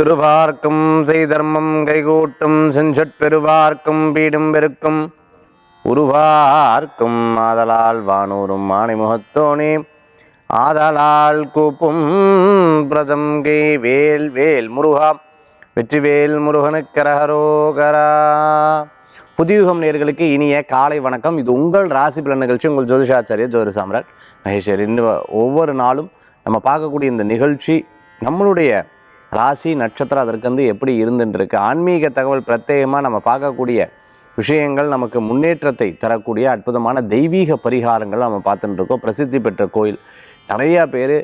திருவார்க்கும் செய்தர்மம் கைகூட்டும் செஞ்சொற்பெருவார்க்கும் பீடும் பெருக்கும். உருவார்க்கும் ஆதலால் வானூரும் மானை முகத்தோனே ஆதலால் கூப்பும் பிரதம் கை வேல் வேல் முருகா. வெற்றிவேல் முருகனுக்கரகரோகரா புதியுகம் நேர்களுக்கு இனிய காலை வணக்கம். இது உங்கள் ராசி பலன் நிகழ்ச்சி. உங்கள் ஜோதிஷாச்சாரிய ஜோதி சாம்ராட் மகேஸ்வரி இந்த ஒவ்வொரு நாளும் நம்ம பார்க்கக்கூடிய இந்த நிகழ்ச்சி நம்மளுடைய ராசி நட்சத்திரம் அதற்கு வந்து எப்படி இருந்துருக்கு ஆன்மீக தகவல் பிரத்யேகமாக நம்ம பார்க்கக்கூடிய விஷயங்கள் நமக்கு முன்னேற்றத்தை தரக்கூடிய அற்புதமான தெய்வீக பரிகாரங்கள் நம்ம பார்த்துட்டு இருக்கோம் பிரசித்தி பெற்ற கோயில். நிறையா பேர்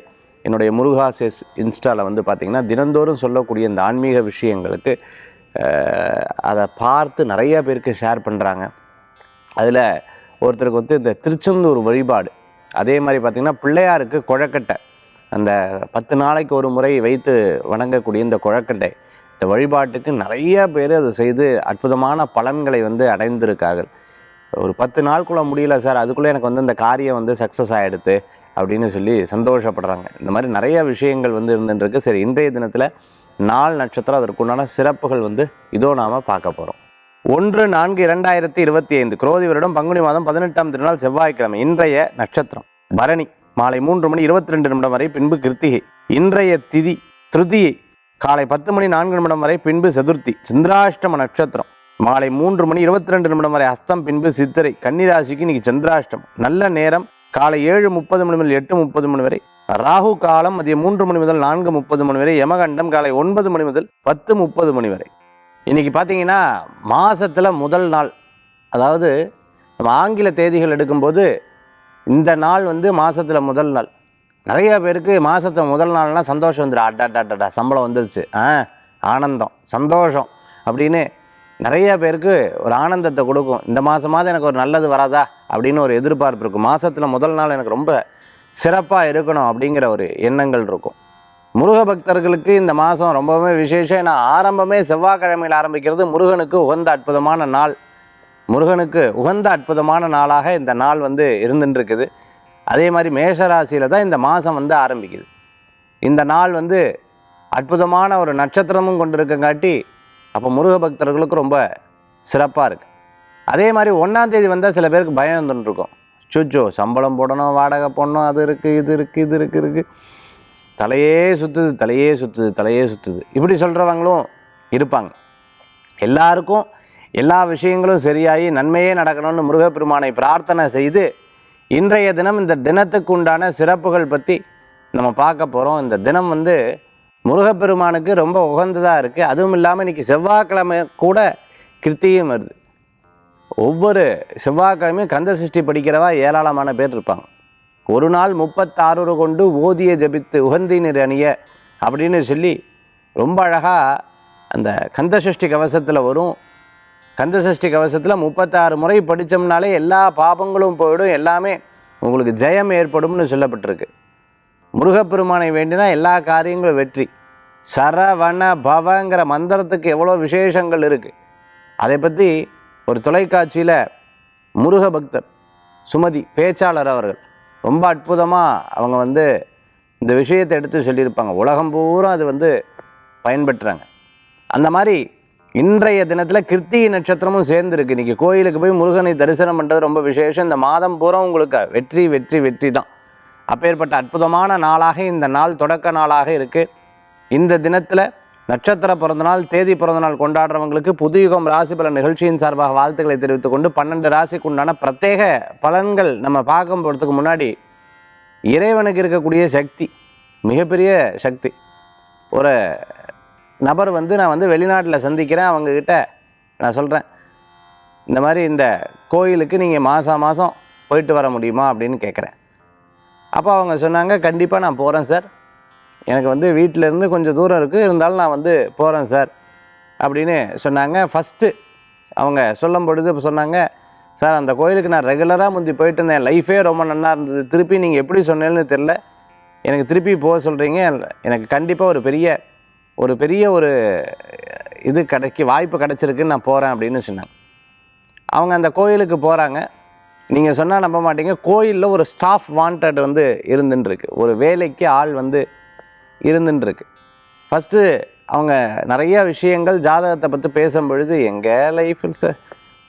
என்னுடைய முருகாசேஸ் இன்ஸ்டாவில் வந்து பார்த்திங்கன்னா தினந்தோறும் சொல்லக்கூடிய இந்த ஆன்மீக விஷயங்களுக்கு அதை பார்த்து நிறையா பேருக்கு ஷேர் பண்ணுறாங்க அதில் ஒருத்தருக்கு வந்து இந்த திருச்செந்தூர் வழிபாடு. அதே மாதிரி பார்த்திங்கன்னா பிள்ளையாருக்கு குழக்கட்டை. அந்த பத்து நாளைக்கு ஒரு முறை வைத்து வணங்கக்கூடிய இந்த குழக்கட்டை இந்த வழிபாட்டுக்கு நிறைய பேர் அதை செய்து அற்புதமான பலன்களை வந்து அடைந்திருக்கார்கள். ஒரு பத்து நாளுக்குள்ளே முடியல சார் அதுக்குள்ளே எனக்கு வந்து இந்த காரியம் வந்து சக்ஸஸ் ஆகிடுது அப்படின்னு சொல்லி சந்தோஷப்படுறாங்க. இந்த மாதிரி நிறைய விஷயங்கள் வந்து இருந்துருக்கு சரி இன்றைய தினத்தில் நாள் நட்சத்திரம் அதற்குண்டான சிறப்புகள் வந்து இதோ நாம் பார்க்க போகிறோம் ஒன்று நான்கு இரண்டாயிரத்தி இருபத்தி ஐந்து குரோதி வருடம் பங்குனி மாதம் பதினெட்டாம் திருநாள் செவ்வாய்க்கிழமை இன்றைய நட்சத்திரம் பரணி. மாலை மூன்று மணி இருபத்தி ரெண்டு நிமிடம் வரை பின்பு கிருத்திகை. இன்றைய திதி திருதியை. காலை பத்து மணி நான்கு நிமிடம் வரை பின்பு சதுர்த்தி சந்திராஷ்டம நட்சத்திரம். மாலை மூன்று மணி இருபத்தி ரெண்டு நிமிடம் வரை அஸ்தம் பின்பு சித்திரை. கன்னிராசிக்கு இன்னைக்கு சந்திராஷ்டமம். நல்ல நேரம் காலை ஏழு முப்பது மணி முதல் எட்டு முப்பது மணி வரை. ராகு காலம் மதியம் மூன்று மணி முதல் நான்கு முப்பது மணி வரை. யமகண்டம் காலை ஒன்பது மணி முதல் பத்து முப்பது மணி வரை. இன்னைக்கு பார்த்தீங்கன்னா மாசத்துல முதல் நாள். அதாவது நம்ம ஆங்கில தேதிகள் எடுக்கும்போது இந்த நாள் வந்து மாதத்தில் முதல் நாள். நிறைய பேருக்கு மாதத்தில் முதல் நாள்னால் சந்தோஷம் வந்துடும் அடாடாடா சம்பளம் வந்துருச்சு ஆ ஆனந்தம் சந்தோஷம் அப்படின்னு நிறைய பேருக்கு ஒரு ஆனந்தத்தை கொடுக்கும். இந்த மாதமாவது எனக்கு ஒரு நல்லது வராதா? அப்படின்னு ஒரு எதிர்பார்ப்பு இருக்கும். மாதத்தில் முதல் நாள் எனக்கு ரொம்ப சிறப்பாக இருக்கணும் அப்படிங்கிற ஒரு எண்ணங்கள் இருக்கும். முருக பக்தர்களுக்கு இந்த மாதம் ரொம்பவுமே விசேஷம். ஏன்னா ஆரம்பமே செவ்வாய்க்கிழமையில் ஆரம்பிக்கிறது முருகனுக்கு உகந்த அற்புதமான நாள். முருகனுக்கு உகந்த அற்புதமான நாளாக இந்த நாள் வந்து இருந்துட்டுருக்குது அதே மாதிரி மேஷராசியில் தான் இந்த மாதம் வந்து ஆரம்பிக்குது. இந்த நாள் வந்து அற்புதமான ஒரு நட்சத்திரமும் கொண்டு இருக்கங்காட்டி அப்போ முருக பக்தர்களுக்கு ரொம்ப சிறப்பாக இருக்குது அதே மாதிரி ஒன்றாம் தேதி வந்தால் சில பேருக்கு பயம் வந்துட்டுருக்கும் சுச்சோ சம்பளம் போடணும் வாடகை போடணும் அது இருக்குது இது இருக்குது இது இருக்குது இருக்குது தலையே சுற்றுது தலையே சுற்றுது தலையே சுற்றுது இப்படி சொல்கிறவங்களும் இருப்பாங்க. எல்லாருக்கும் எல்லா விஷயங்களும் சரியாகி நன்மையே நடக்கணும்னு முருகப்பெருமானை பிரார்த்தனை செய்து இன்றைய தினம் இந்த தினத்துக்கு உண்டான சிறப்புகள் பற்றி நம்ம பார்க்க போகிறோம் இந்த தினம் வந்து முருகப்பெருமானுக்கு ரொம்ப உகந்ததாக இருக்குது அதுவும் இல்லாமல் இன்றைக்கி செவ்வாய்க்கிழமை கூட கிருத்தியும் வருது. ஒவ்வொரு செவ்வாய்க்கிழமையும் கந்த சஷ்டி படிக்கிறவா ஏராளமான பேர் இருப்பாங்க. ஒரு நாள் முப்பத்தாறு கொண்டு ஓதிய ஜபித்து உகந்தினர் அணிய அப்படின்னு சொல்லி ரொம்ப அழகாக அந்த கந்தசஷ்டி கவசத்தில் வரும். கந்தசஷ்டி கவசத்தில் முப்பத்தாறு முறை படித்தோம்னாலே எல்லா பாபங்களும் போயிடும். எல்லாமே உங்களுக்கு ஜெயம் ஏற்படும்னு சொல்லப்பட்டிருக்கு. முருகப்பெருமானை வேண்டினா எல்லா காரியங்களும் வெற்றி. சரவண பவங்கிற மந்திரத்துக்கு எவ்வளோ விசேஷங்கள் இருக்குது அதை பற்றி ஒரு தொலைக்காட்சியில் முருக பக்தர் சுமதி பேச்சாளர் அவர்கள் ரொம்ப அற்புதமாக அவங்க வந்து இந்த விஷயத்தை எடுத்து சொல்லியிருப்பாங்க. உலகம் பூரா அது வந்து பயன்பெற்றாங்க. அந்த மாதிரி இன்றைய தினத்தில் கிருத்திகை நட்சத்திரமும் சேர்ந்துருக்கு. இன்றைக்கி கோயிலுக்கு போய் முருகனை தரிசனம் பண்ணுறது ரொம்ப விசேஷம். இந்த மாதம் பூரா உங்களுக்கு வெற்றி வெற்றி வெற்றி தான். அப்பேற்பட்ட அற்புதமான நாளாக இந்த நாள் தொடக்க நாளாக இருக்குது இந்த தினத்தில் நட்சத்திர பிறந்தநாள் தேதி பிறந்தநாள் கொண்டாடுறவங்களுக்கு புதுயுகம் ராசி பலன் நிகழ்ச்சியின் சார்பாக வாழ்த்துக்களை தெரிவித்து கொண்டு பன்னெண்டு ராசிக்கு உண்டான பிரத்யேக பலன்கள் நம்ம பார்க்கும் போகிறதுக்கு முன்னாடி இறைவனுக்கு இருக்கக்கூடிய சக்தி மிகப்பெரிய சக்தி. ஒரு நபர் வந்து நான் வந்து வெளிநாட்டில் சந்திக்கிறேன் அவங்கக்கிட்ட நான் சொல்கிறேன் இந்த மாதிரி இந்த கோயிலுக்கு நீங்கள் மாதம் மாதம் போயிட்டு வர முடியுமா அப்படின்னு கேட்குறேன் அப்போ அவங்க சொன்னாங்க கண்டிப்பாக நான் போகிறேன் சார். எனக்கு வந்து வீட்டிலேருந்து கொஞ்சம் தூரம் இருக்குது இருந்தாலும் நான் வந்து போகிறேன் சார். அப்படின்னு சொன்னாங்க. ஃபஸ்ட்டு அவங்க சொல்லும் பொழுது இப்போ சொன்னாங்க சார் அந்த கோயிலுக்கு நான் ரெகுலராக முந்தி போயிட்டு இருந்தேன். லைஃபே ரொம்ப நல்லா இருந்தது. திருப்பி நீங்கள் எப்படி சொன்னேன்னு தெரில எனக்கு திருப்பி போக சொல்கிறீங்க எனக்கு கண்டிப்பாக ஒரு பெரிய ஒரு பெரிய ஒரு இது கிடைக்கி வாய்ப்பு கிடச்சிருக்குன்னு நான் போகிறேன் அப்படின்னு சொன்னாங்க அவங்க அந்த கோயிலுக்கு போகிறாங்க நீங்கள் சொன்னால் நம்ப மாட்டீங்க. கோயிலில் ஒரு ஸ்டாஃப் வாண்டட் வந்து இருந்துட்டுருக்கு ஒரு வேலைக்கு ஆள் வந்து இருந்துன்னுருக்கு ஃபஸ்ட்டு அவங்க நிறைய விஷயங்கள் ஜாதகத்தை பற்றி பேசும் பொழுது எங்கள் லைஃப்பில் சார்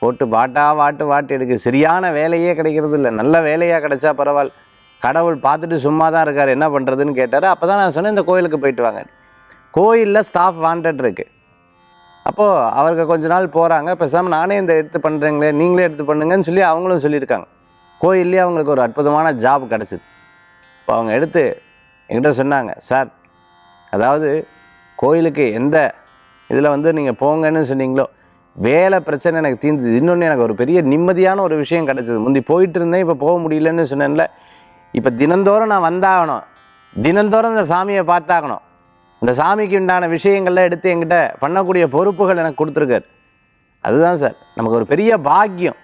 போட்டு பாட்டா வாட்டு வாட்டு எடுக்கு சரியான வேலையே கிடைக்கிறது இல்லை. நல்ல வேலையாக கிடைச்சா பரவாயில்ல. கடவுள் பார்த்துட்டு சும்மா தான் இருக்கார். என்ன பண்ணுறதுன்னு கேட்டார். அப்போ தான் நான் சொன்னேன் இந்த கோயிலுக்கு போயிட்டு வாங்க கோயிலில் ஸ்டாஃப் வாண்டட் இருக்கு. அப்போது அவருக்கு கொஞ்ச நாள் போகிறாங்க பேசாமல் நானே இந்த எடுத்து பண்ணுறீங்களே நீங்களே எடுத்து பண்ணுங்கன்னு சொல்லி அவங்களும் சொல்லியிருக்காங்க. கோயில்லேயே அவங்களுக்கு ஒரு அற்புதமான ஜாப் கிடச்சிது. இப்போ அவங்க எடுத்து என்கிட்ட சொன்னாங்க சார் அதாவது கோயிலுக்கு எந்த இதில் வந்து நீங்கள் போங்கன்னு சொன்னீங்களோ வேலை பிரச்சனை எனக்கு தீர்ந்தது. இன்னொன்று எனக்கு ஒரு பெரிய நிம்மதியான ஒரு விஷயம் கிடச்சிது. முந்தி போயிட்டு இருந்தேன் இப்போ போக முடியலன்னு சொன்னேன்ல. இப்போ தினந்தோறும் நான் வந்தாகணும். தினந்தோறும் இந்த சாமியை பார்த்தாகணும். இந்த சாமிக்கு உண்டான விஷயங்கள்லாம் எடுத்து என்கிட்ட பண்ணக்கூடிய பொறுப்புகள் எனக்கு கொடுத்துருக்காரு. அதுதான் சார் நமக்கு ஒரு பெரிய பாக்கியம்.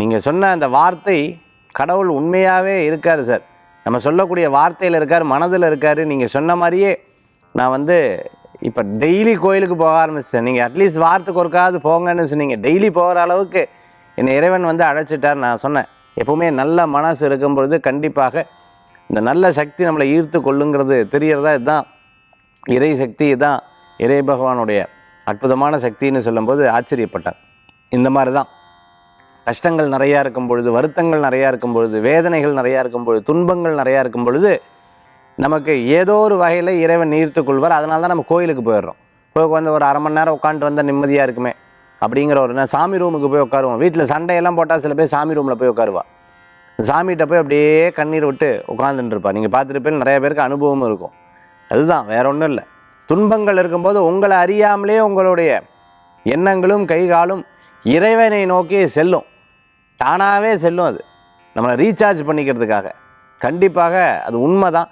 நீங்கள் சொன்ன அந்த வார்த்தை கடவுள் உண்மையாகவே இருக்கார் சார். நம்ம சொல்லக்கூடிய வார்த்தையில் இருக்கார் மனதில் இருக்கார். நீங்கள் சொன்ன மாதிரியே நான் வந்து இப்போ டெய்லி கோயிலுக்கு போக ஆரம்பிச்சிட்டேன் நீங்கள் அட்லீஸ்ட் வாரத்துக்கு ஒருக்காவது போங்கன்னு சொன்னீங்க. டெய்லி போகிற அளவுக்கு என்னை இறைவன் வந்து அழைச்சிட்டார் நான் சொன்னேன். எப்போவுமே நல்ல மனசு இருக்கும் பொழுது கண்டிப்பாக இந்த நல்ல சக்தி நம்மளை ஈர்த்து கொள்ளுங்கிறது தெரியறதா இதுதான். இறை சக்தி தான் இறை பகவானுடைய அற்புதமான சக்தின்னு சொல்லும்போது ஆச்சரியப்பட்டார். இந்த மாதிரி தான் கஷ்டங்கள் நிறையா இருக்கும் பொழுது வருத்தங்கள் நிறையா இருக்கும் பொழுது வேதனைகள் நிறையா இருக்கும் பொழுது துன்பங்கள் நிறையா இருக்கும் பொழுது நமக்கு ஏதோ ஒரு வகையில் இறைவன் ஈர்த்து கொள்வார். அதனால தான் நம்ம கோயிலுக்கு போயிடுறோம். போய் உட்காந்து ஒரு அரை மணி நேரம் உட்காந்துட்டு வந்தால் நிம்மதியாக இருக்குமே. அப்படிங்கிற ஒரு நான் சாமி ரூமுக்கு போய் உட்காருவோம். வீட்டில் சண்டையெல்லாம் போட்டால் சில பேர் சாமி ரூமில் போய் உட்காருவா. சாமிகிட்ட போய் அப்படியே கண்ணீர் விட்டு உட்காந்துட்டு இருப்பா. நீங்கள் பார்த்துருப்பேன் நிறைய பேருக்கு அனுபவமும் இருக்கும். அதுதான் வேற ஒன்றும் இல்லை. துன்பங்கள் இருக்கும்போது உங்களை அறியாமலே உங்களுடைய எண்ணங்களும் கைகாலும் இறைவனை நோக்கி செல்லும். தானாகவே செல்லும் அது. நம்மளை ரீசார்ஜ் பண்ணிக்கிறதுக்காக. கண்டிப்பாக அது உண்மை தான்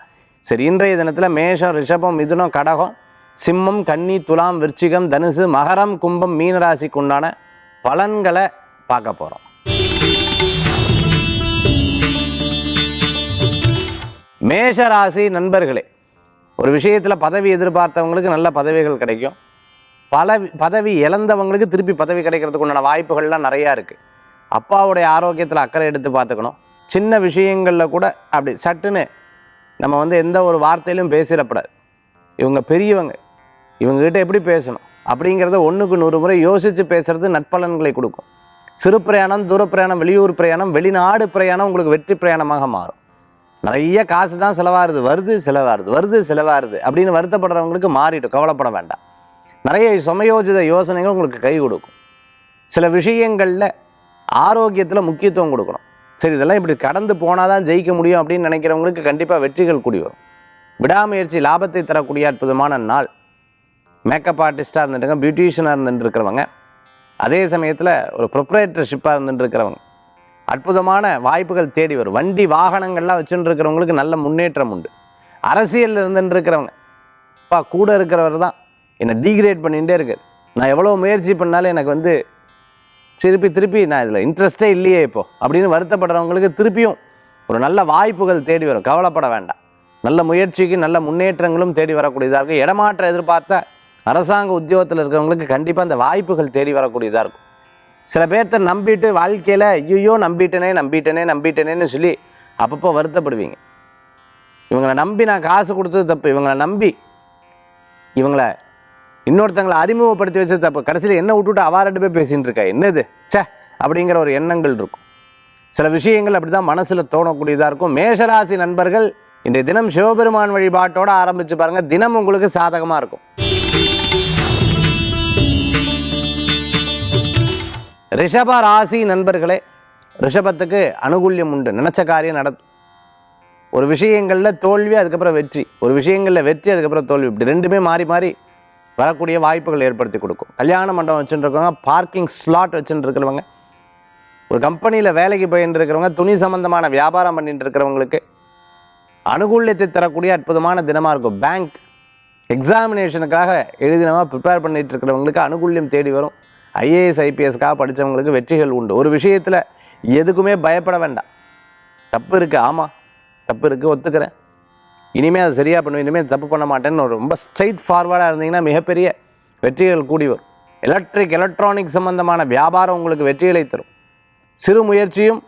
சரி இன்றைய தினத்தில் மேஷம் ரிஷபம் மிதுனம் கடகம் சிம்மம் கன்னி துலாம் விருச்சிகம் தனுசு மகரம் கும்பம் மீனராசிக்கு உண்டான பலன்களை பார்க்க போகிறோம் மேஷராசி நண்பர்களே ஒரு விஷயத்தில் பதவி எதிர்பார்த்தவங்களுக்கு நல்ல பதவிகள் கிடைக்கும். பல பதவி இழந்தவங்களுக்கு திருப்பி பதவி கிடைக்கிறதுக்கு உண்டான வாய்ப்புகள்லாம் நிறையா இருக்குது அப்பாவுடைய ஆரோக்கியத்தில் அக்கறை எடுத்து பார்த்துக்கணும். சின்ன விஷயங்களில் கூட அப்படி சட்டுன்னு நம்ம வந்து எந்த ஒரு வார்த்தையிலும் பேசிடப்படாது. இவங்க பெரியவங்க இவங்ககிட்ட எப்படி பேசணும்? அப்படிங்கிறத ஒன்றுக்கு நூறு முறை யோசித்து பேசுறது நட்பலன்களை கொடுக்கும். சிறு பிரயாணம் தூர பிரயாணம் வெளியூர் பிரயாணம் வெளிநாடு பிரயாணம் உங்களுக்கு வெற்றி பிரயாணமாக மாறும். நிறைய காசு தான் செலவாகுது வருது செலவாகுது வருது செலவாகுது அப்படின்னு வருத்தப்படுறவங்களுக்கு மாறிடும் கவலைப்பட வேண்டாம். நிறைய சமயோஜித யோசனைகள் உங்களுக்கு கை கொடுக்கும். சில விஷயங்களில் ஆரோக்கியத்தில் முக்கியத்துவம் கொடுக்கணும். சரி இதெல்லாம் இப்படி கடந்து போனால் தான் ஜெயிக்க முடியும் அப்படின்னு நினைக்கிறவங்களுக்கு கண்டிப்பாக வெற்றிகள் கூடி வரும். விடாமுயற்சி லாபத்தை தரக்கூடிய அற்புதமான நாள். மேக்கப் ஆர்டிஸ்ட்டாக இருந்துட்டுங்க பியூட்டிஷியனாக இருந்துட்டு இருக்கிறவங்க அதே சமயத்தில் ஒரு ப்ரொப்ரேட்டர்ஷிப்பாக இருந்துட்டு இருக்கிறவங்க அற்புதமான வாய்ப்புகள் தேடி வரும். வண்டி வாகனங்கள்லாம் வச்சுட்டு இருக்கிறவங்களுக்கு நல்ல முன்னேற்றம் உண்டு. அரசியலில் இருந்துட்டு இருக்கிறவங்க அப்பா கூட இருக்கிறவர் தான் என்னை டீக்ரேட் பண்ணிகிட்டே இருக்கு நான் எவ்வளோ முயற்சி பண்ணாலும் எனக்கு வந்து திருப்பி திருப்பி நான் இதில் இன்ட்ரெஸ்டே இல்லையே இப்போ அப்படின்னு வருத்தப்படுறவங்களுக்கு திருப்பியும் ஒரு நல்ல வாய்ப்புகள் தேடி வரும். கவலைப்பட வேண்டாம். நல்ல முயற்சிக்கு நல்ல முன்னேற்றங்களும் தேடி வரக்கூடியதாக இருக்கும். இடமாற்றம் எதிர்பார்த்த அரசாங்க உத்தியோகத்தில் இருக்கிறவங்களுக்கு கண்டிப்பாக அந்த வாய்ப்புகள் தேடி வரக்கூடியதாக இருக்கும். சில பேர்த்த நம்பிட்டு வாழ்க்கையில் ஐயோ நம்பிட்டனே நம்பிட்டனே நம்பிட்டனேன்னு சொல்லி அப்பப்போ வருத்தப்படுவீங்க. இவங்களை நம்பி நான் காசு கொடுத்தது தப்பு இவங்களை நம்பி இவங்களை இன்னொருத்தங்களை அறிமுகப்படுத்தி வச்சது தப்பு. கடைசியில் என்ன விட்டுட்டு அவா ரெண்டு பேர் பேசிகிட்டு இருக்கா? என்னது? ச்சே! அப்படிங்கிற ஒரு எண்ணங்கள் இருக்கும். சில விஷயங்கள் அப்படி தான் மனசில் தோணக்கூடியதாக இருக்கும். மேஷராசி நண்பர்கள் இன்றைய தினம் சிவபெருமான் வழிபாட்டோட ஆரம்பித்து பாருங்கள் தினம் உங்களுக்கு சாதகமாக இருக்கும். ரிஷப ராசி நண்பர்களே ரிஷபத்துக்கு அனுகூல்யம் உண்டு. நினச்ச காரியம் நடத்தும் ஒரு விஷயங்களில் தோல்வி அதுக்கப்புறம் வெற்றி. ஒரு விஷயங்களில் வெற்றி அதுக்கப்புறம் தோல்வி. இப்படி ரெண்டுமே மாறி மாறி வரக்கூடிய வாய்ப்புகள் ஏற்படுத்தி கொடுக்கும். கல்யாண மண்டபம் வச்சுருக்கவங்க பார்க்கிங் ஸ்லாட் வச்சுருக்கிறவங்க இருக்கிறவங்க ஒரு கம்பெனியில் வேலைக்கு போயிட்டு இருக்கிறவங்க துணி சம்பந்தமான வியாபாரம் பண்ணிட்டு இருக்கிறவங்களுக்கு அனுகூல்யத்தை தரக்கூடிய அற்புதமான தினமாக இருக்கும். பேங்க் எக்ஸாமினேஷனுக்காக எழுதினமாக ப்ரிப்பேர் பண்ணிகிட்டு இருக்கிறவங்களுக்கு அனுகூல்யம் தேடி வரும். ஐஏஎஸ் ஐபிஎஸ்க்காக படித்தவங்களுக்கு வெற்றிகள் உண்டு. ஒரு விஷயத்தில் எதுக்குமே பயப்பட வேண்டாம். தப்பு இருக்குது ஆமாம் தப்பு இருக்குது ஒத்துக்கிறேன். இனிமேல் அதை சரியாக பண்ணுவேன் இனிமேல் தப்பு பண்ண மாட்டேன்னு ஒரு ரொம்ப ஸ்ட்ரைட் ஃபார்வர்டாக இருந்தீங்கன்னா மிகப்பெரிய வெற்றிகள் கூடி வரும். எலக்ட்ரிக் எலக்ட்ரானிக் சம்பந்தமான வியாபாரம் உங்களுக்கு வெற்றிகளை தரும். சிறு முயற்சியும்